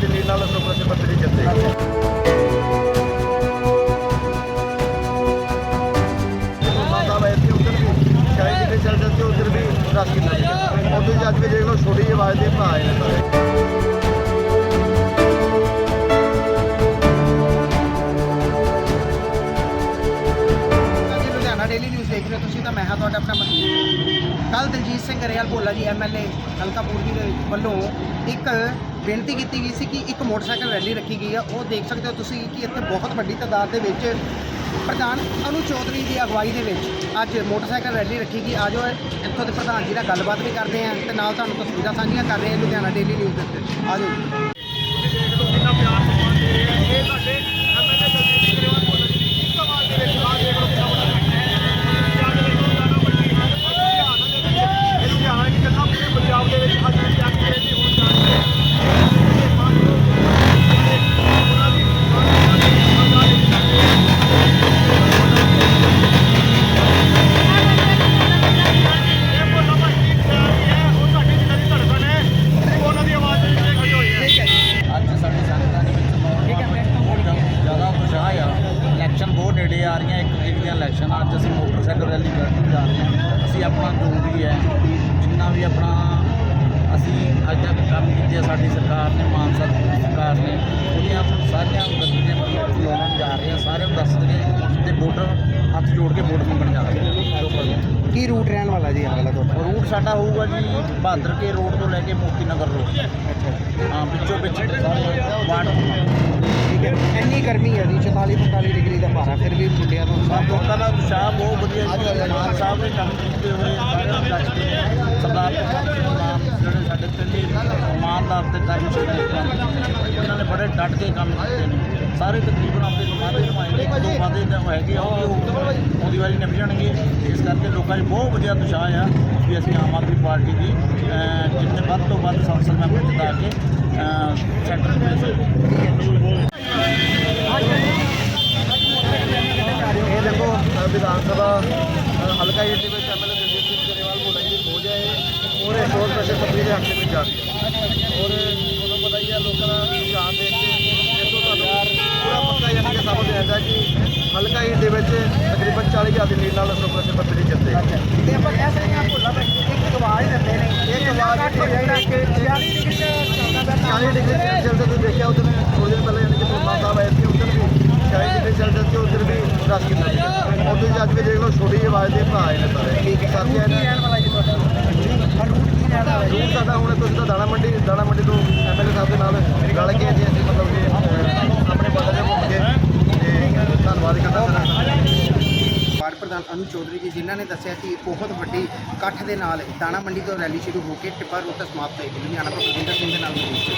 ਦੀ lead ਨਾਲ ਸੁਪਰਸੇ ਪੱਤਰੀ ਜਿੱਤੇ ਸਾਹਿਬ ਇੱਥੇ ਉੱਧਰ ਵੀ ਸ਼ਾਇਦ ਕਿਤੇ ਚੱਲ ਜਾਂਦੇ ਉੱਧਰ ਵੀ ਰਸ ਕੀਤਾ ਜੀ ਉਹਦੇ ਚ ਅੱਜ ਵੀ ਦੇਖ ਲਓ ਛੋਟੀ ਜਿਹੀ ਆਵਾਜ਼ ਦੇ ਭਰਾ ਆਏ ਨੇ ਸਾਰੇ ਜੀ ਲੁਧਿਆਣਾ ਡੇਲੀ ਨਿਊਜ਼ ਦੇਖ ਰਹੇ ਹੋ ਤੁਸੀਂ ਤਾਂ ਮੈਂ ਹਾਂ ਤੁਹਾਡਾ ਆਪਣਾ ਮਨਦੀਪ ਕੱਲ ਦਲਜੀਤ ਸਿੰਘ ਗਰੇਵਾਲ ਭੋਲਾ ਜੀ ਐਮਐਲਏ ਹਲਕਾ ਪੂਰਬੀ ਦੇ ਵੱਲੋਂ ਇੱਕ ਬੇਨਤੀ ਕੀਤੀ ਗਈ ਸੀ ਕਿ ਇੱਕ ਮੋਟਰਸਾਈਕਲ ਰੈਲੀ ਰੱਖੀ ਗਈ ਆ। ਉਹ ਦੇਖ ਸਕਦੇ ਹੋ ਤੁਸੀਂ ਕਿ ਇੱਥੇ ਬਹੁਤ ਵੱਡੀ ਤਾਦਾਦ ਦੇ ਵਿੱਚ ਪ੍ਰਧਾਨ ਅਨੂ ਚੌਧਰੀ ਦੀ ਅਗਵਾਈ ਦੇ ਵਿੱਚ ਅੱਜ ਮੋਟਰਸਾਈਕਲ ਰੈਲੀ ਰੱਖੀ ਗਈ। ਆਜੋ, ਇੱਥੋਂ ਦੇ ਪ੍ਰਧਾਨ ਜੀ ਨਾਲ ਗੱਲਬਾਤ ਵੀ ਕਰਦੇ ਆ ਤੇ ਨਾਲ ਤੁਹਾਨੂੰ ਤਸਵੀਰਾਂ ਸਾਂਝੀਆਂ ਕਰ ਰਹੇ ਹਾਂ ਲੁਧਿਆਣਾ ਡੇਲੀ ਨਿਊਜ਼ ਦੇ ਉੱਤੇ। ਆਜੋ। ਮੋਟਰਸਾਈਕਲ ਰੈਲੀ ਕਰਨ ਜਾ ਰਹੇ ਹਾਂ। ਅਸੀਂ ਆਪਣਾ ਜੋ ਵੀ ਹੈ ਜਿੰਨਾ ਵੀ ਆਪਣਾ ਅਸੀਂ ਅੱਜ ਤੱਕ ਕੰਮ ਕੀਤੇ ਸਾਡੀ ਸਰਕਾਰ ਨੇ ਮਾਨ ਸਰਕਾਰ ਨੇ ਉਹਦੀਆਂ ਸਾਰੀਆਂ ਗਤੀਵਿਧੀਆਂ ਨੂੰ ਲਾਉਣ ਜਾ ਰਹੇ ਹਾਂ ਸਾਰਿਆਂ ਨੂੰ ਦੱਸ ਦਈਏ ਤੇ ਵੋਟਰ ਹੱਥ ਜੋੜ ਕੇ ਵੋਟ ਮੰਗਣ ਜਾ ਰਹੇ ਹਾਂ ਕੀ ਰੂਟ ਰਹਿਣ ਵਾਲਾ ਜੀ ਅਗਲਾ ਤੁਹਾਡਾ? ਰੂਟ ਸਾਡਾ ਹੋਊਗਾ ਜੀ ਬਹਾਦਰ ਕੇ ਰੋਡ ਤੋਂ ਲੈ ਕੇ ਮੋਤੀ ਨਗਰ ਰੋਡ। ਹਾਂ ਵਿੱਚੋਂ ਵਿੱਚ ਸਾਰੇ ਵਾਰਡ। ਗਰਮੀ ਹੈ ਜੀ 44 45 ਡਿਗਰੀ ਦਾ ਪਾਰਾ ਫਿਰ ਵੀ ਮੁੰਡਿਆਂ ਤੋਂ ਸਭ ਲੋਕਾਂ ਦਾ ਉਤਸ਼ਾਹ ਬਹੁਤ ਵਧੀਆ ਜੀ। ਮਾਨ ਸਾਹਿਬ ਨੇ ਕੰਮ ਕੀਤੇ ਹੋਏ ਨੂੰ। ਸਰਦਾਰ ਜਿਹੜੇ ਸਾਡੇ ਪਹਿਲੇ ਇਮਾਨਦਾਰ ਤੇ ਕਰਮਸ਼ੀਲ ਨੇ ਉਹਨਾਂ ਨੇ ਬੜੇ ਡਟ ਕੇ ਕੰਮ ਕੀਤੇ ਨੇ। ਸਾਰੇ ਤਕਰੀਬਨ ਆਪਣੇ ਵਾਅਦੇ ਨਿਭਾਏ ਨੇ। ਇੱਕ ਦੋ ਵਾਅਦੇ ਤਾਂ ਹੈਗੇ ਆ ਉਹ ਵੀ ਉਹ ਆਉਂਦੀ ਵਾਰੀ ਨਿਭ ਜਾਣਗੇ। ਇਸ ਕਰਕੇ ਲੋਕਾਂ 'ਚ ਬਹੁਤ ਵਧੀਆ ਉਤਸ਼ਾਹ ਆ ਵੀ ਅਸੀਂ ਆਮ ਆਦਮੀ ਪਾਰਟੀ ਦੀ ਜਿੰਨੇ ਵੱਧ ਤੋਂ ਵੱਧ ਸੰਸਦ ਮੈਂਬਰ ਜਿਤਾ ਕੇ ਸੈਂਟਰ ਵਿੱਚ ਭੇਜ ਇਹ ਦੇਖੋ ਅ, ਵਿਧਾਨ ਸਭਾ ਹਲਕਾ ਏਟੀ ਵਿੱਚ ਐਮਐਲਏ ਦਲਜੀਤ ਸਿੰਘ ਗਰੇਵਾਲ ਬੋਲਾ ਜੀ ਹੋ ਜਾਏ ਔਰ ਇਹ ਸ਼ੋਰ ਪ੍ਰਸ਼ਰ ਪੱਤਰੀ ਦੇ ਹੱਕ ਦੇ ਵਿੱਚ ਜਾ ਰਹੀ ਹੈ। ਔਰ ਤੁਹਾਨੂੰ ਪਤਾ ਹੀ ਹੈ ਲੋਕਾਂ ਦਾ ਰੁਝਾਨ ਦੇਖ ਕੇ ਇੱਥੋਂ ਤੁਹਾਨੂੰ ਪੂਰਾ ਪੱਕਾ ਯਾਨੀ ਕਿ ਸਾਬਤ ਹੋ ਜਾਂਦਾ ਕਿ ਹਲਕਾ ਏਟ ਦੇ ਵਿੱਚ ਤਕਰੀਬਨ 40000 ਦੀ ਲੀਡ ਨਾਲ ਸ਼ੋਰ ਪ੍ਰਸ਼ਰ ਪੱਤਰੀ ਜਿੱਤੇ ਤੇ ਆਪਾਂ ਕਹਿ ਸਕਦੇ ਹਾਂ ਭੁੱਲਾ ਭਾਈ ਇੱਕ ਗਵਾਹ ਹੀ ਦਿੰਦੇ ਨੇ। ਇੱਕ ਆਵਾਜ਼ ਕਿ 40 ਡਿਗਰੀ ਚੱਲਦਾ ਪਿਆ 40 ਡਿਗਰੀ ਤੇ ਤੁਸੀਂ ਦੇਖਿਆ ਉਦੋਂ ਥੋੜੇ ਦਿਨ ਪਹਿਲਾਂ ਯਾਨੀ ਕਿ ਸਾਹਿਬ ਆਏ ਸੀ ਉੱਧਰ ਵੀ ਸ਼ਾਇਦ ਕਿਤੇ ਸੈਲਸੀਅਸ ਤੇ ਉੱਧਰ ਵੀ ਰਸ ਕੀਤਾ ਜੀ ਉਹਦੇ ਚ ਅੱਜ ਵੀ ਦੇਖ ਲਓ ਛੋਟੀ ਜਿਹੀ ਆਵਾਜ਼ ਦੇ ਭਰਾ ਆਏ ਨੇ ਸਾਰੇ ਠੀਕ ਹੈ ਵਾਲਾ ਜੀ ਤੁਹਾਡਾ? ਰੂਟ ਸਾਡਾ ਹੁਣ ਤੁਸੀਂ ਤਾਂ ਦਾਣਾ ਮੰਡੀ ਦਾਣਾ ਮੰਡੀ ਤੋਂ ਐਮਐਲਏ ਸਾਹਿਬ ਦੇ ਨਾਲ ਰਲ ਕੇ ਜੀ ਅਸੀਂ ਮਤਲਬ ਕਿ ਆਪਣੇ ਪਤਾ ਦੇ ਘੁੰਮ ਕੇ ਤੇ ਧੰਨਵਾਦ ਕਰਦਾ ਸਰ ਵਾਰਡ ਪ੍ਰਧਾਨ ਅਨੂ ਚੌਧਰੀ ਜੀ ਜਿਨ੍ਹਾਂ ਨੇ ਦੱਸਿਆ ਕਿ ਬਹੁਤ ਵੱਡੀ ਇਕੱਠ ਦੇ ਨਾਲ ਦਾਣਾ ਮੰਡੀ ਤੋਂ ਰੈਲੀ ਸ਼ੁਰੂ ਹੋ ਕੇ ਟਿੱਬਾ ਰੋਡ ਤੱਕ ਸਮਾਪਤ ਹੋਏਗੀ ਲੁਧਿਆਣਾ ਤੋਂ ਬਲਵਿੰਦਰ ਸਿੰਘ ਦੇ ਨਾਲ ਸੀ